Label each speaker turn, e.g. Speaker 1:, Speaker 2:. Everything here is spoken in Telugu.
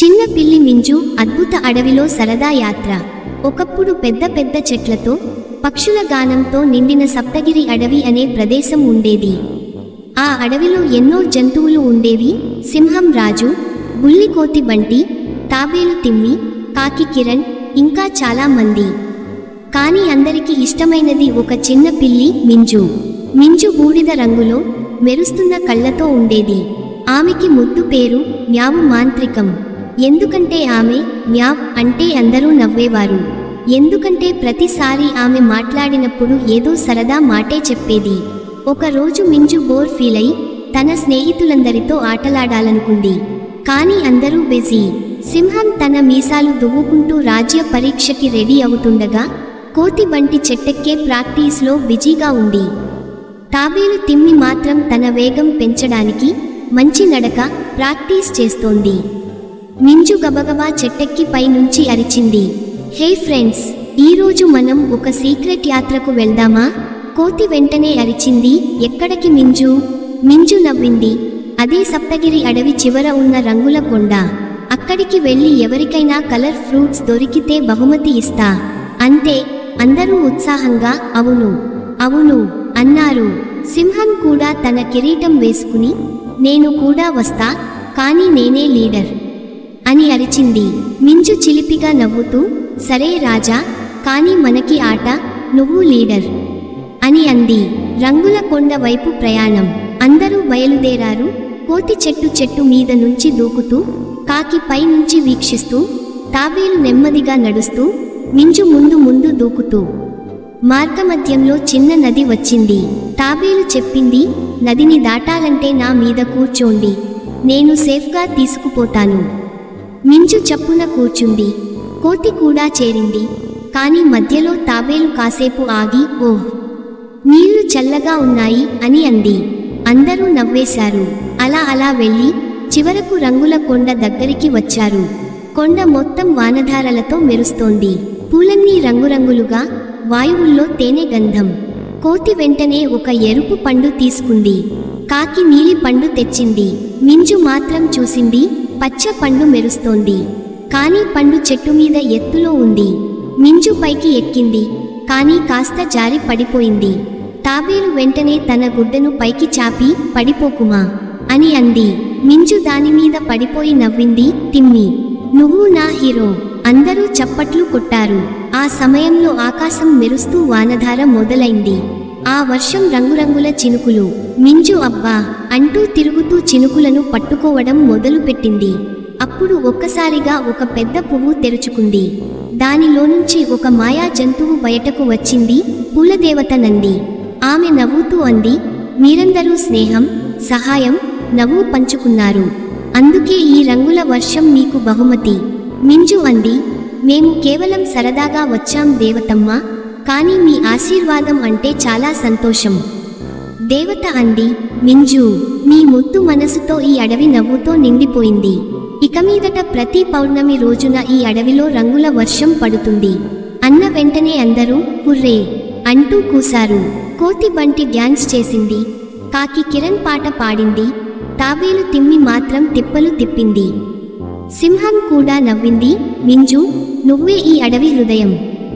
Speaker 1: చిన్న పిల్లి మింజు అద్భుత అడవిలో సరదా యాత్ర. ఒకప్పుడు పెద్ద పెద్ద చెట్లతో పక్షుల గానంతో నిండిన సప్తగిరి అడవి అనే ప్రదేశం ఉండేది. ఆ అడవిలో ఎన్నో జంతువులు ఉండేవి. సింహం రాజు బుల్లికోతి బంటి తాబేలు తిమ్మి కాకి కిరణ్ ఇంకా చాలా మంది. కానీ అందరికీ ఇష్టమైనది ఒక చిన్న పిల్లి మింజు. మింజు బూడిద రంగులో మెరుస్తున్న కళ్ళతో ఉండేది. ఆమెకి ముద్దు పేరు మ్యావు మాంత్రికం ఎందుకంటే ఆమె మ్యావ్ అంటే అందరూ నవ్వేవారు. ఎందుకంటే ప్రతిసారి ఆమె మాట్లాడినప్పుడు ఏదో సరదా మాటే చెప్పేది. ఒకరోజు మింజు బోర్ ఫీల్ అయి తన స్నేహితులందరితో ఆటలాడాలనుకుంది. కానీ అందరూ బిజీ. సింహం తన మీసాలు దువ్వుకుంటూ రాజ్య పరీక్షకి రెడీ అవుతుండగా కోతి బంటి చెట్టెక్కే ప్రాక్టీస్లో బిజీగా ఉంది. తాబేలు తిమ్మి మాత్రం తన వేగం పెంచడానికి మంచి నడక ప్రాక్టీస్ చేస్తోంది. మింజు గబగబా చెట్టెక్కి పై నుంచి అరిచింది. హే ఫ్రెండ్స్ ఈరోజు మనం ఒక సీక్రెట్ యాత్రకు వెళ్దామా? కోతి వెంటనే అరిచింది. ఎక్కడికి మింజు మింజు నవ్వింది. అదే సప్తగిరి అడవి చివర ఉన్న రంగుల కొండ. అక్కడికి వెళ్ళి ఎవరికైనా కలర్ ఫ్రూట్స్ దొరికితే బహుమతి ఇస్తా. అంతే అందరూ ఉత్సాహంగా అవును అవును అన్నారు. సింహం కూడా తన కిరీటం వేసుకుని నేను కూడా వస్తా కానీ నేనే లీడర్. అని అరిచింది. మించు చిలిపిగా నవ్వుతూ సరే రాజా కానీ మనకి ఆట నువ్వు లీడర్ అని అంది. రంగుల కొండ వైపు ప్రయాణం. అందరూ బయలుదేరారు. కోతి చెట్టు చెట్టు మీద నుంచి దూకుతూ కాకి పై నుంచి వీక్షిస్తూ తాబేలు నెమ్మదిగా నడుస్తూ మింజు ముందు ముందు దూకుతూ. మార్గమధ్యంలో చిన్న నది వచ్చింది. తాబేలు చెప్పింది నదిని దాటాలంటే నా మీద కూర్చోండి. నేను సేఫ్గా తీసుకుపోతాను. మించు చప్పున కూర్చుంది. కోతి కూడా చేరింది. కాని మధ్యలో తాబేలు కాసేపు ఆగి ఓహ్! నీళ్ళు చల్లగా ఉన్నాయి అని అంది. అందరూ నవ్వేశారు. అలా అలా వెళ్ళి చివరకు రంగుల కొండ దగ్గరికి వచ్చారు. కొండ మొత్తం వానధారలతో మెరుస్తోంది. పూలన్నీ రంగురంగులుగా వాయువుల్లో తేనె గంధం. కోతి వెంటనే ఒక ఎరుపు పండు తీసుకుంది. కాకి నీలి పండు తెచ్చింది. మింజు మాత్రం చూసింది పచ్చ పండు మెరుస్తోంది. కానీ పండు చెట్టు మీద ఎత్తులో ఉంది. మింజు పైకి ఎక్కింది. కానీ కాస్త జారి పడిపోయింది. తాబేలు వెంటనే తన గుడ్డను పైకి చాపి పడిపోకుమా అని అంది. మింజు దానిమీద పడిపోయి నవ్వింది తిమ్మి. నువ్వు నా హీరో. అందరూ చప్పట్లు కొట్టారు. ఆ సమయంలో ఆకాశం మెరుస్తూ వానధార మొదలైంది. ఆ వర్షం రంగురంగుల చినుకులు. మింజు అబ్బా! అంటూ తిరుగుతూ చినుకులను పట్టుకోవడం మొదలుపెట్టింది. అప్పుడు ఒక్కసారిగా ఒక పెద్ద పువ్వు తెరుచుకుంది. దానిలో నుంచి ఒక మాయా జంతువు బయటకు వచ్చింది పూలదేవత నంది. ఆమె నవ్వుతూ అంది మీరందరూ స్నేహం సహాయం నవ్వు పంచుకున్నారు. అందుకే ఈ రంగుల వర్షం మీకు బహుమతి. మింజు అంది మేము కేవలం సరదాగా వచ్చాం దేవతమ్మ! కానీ మీ ఆశీర్వాదం అంటే చాలా సంతోషం. దేవత అంది మింజు నీ ముద్దు మనసుతో ఈ అడవి నవ్వుతో నిండిపోయింది. ఇక మీదట ప్రతి పౌర్ణమి రోజున ఈ అడవిలో రంగుల వర్షం పడుతుంది. అన్న వెంటనే అందరూ హుర్రే! అంటూ కూశారు. కోతి బంటి డ్యాన్స్ చేసింది. కాకి కిరణ్ పాట పాడింది. తాబేలు తిమ్మి మాత్రం తిప్పలు తిప్పింది. సింహం కూడా నవ్వింది. మింజు నువ్వే ఈ అడవి హృదయం.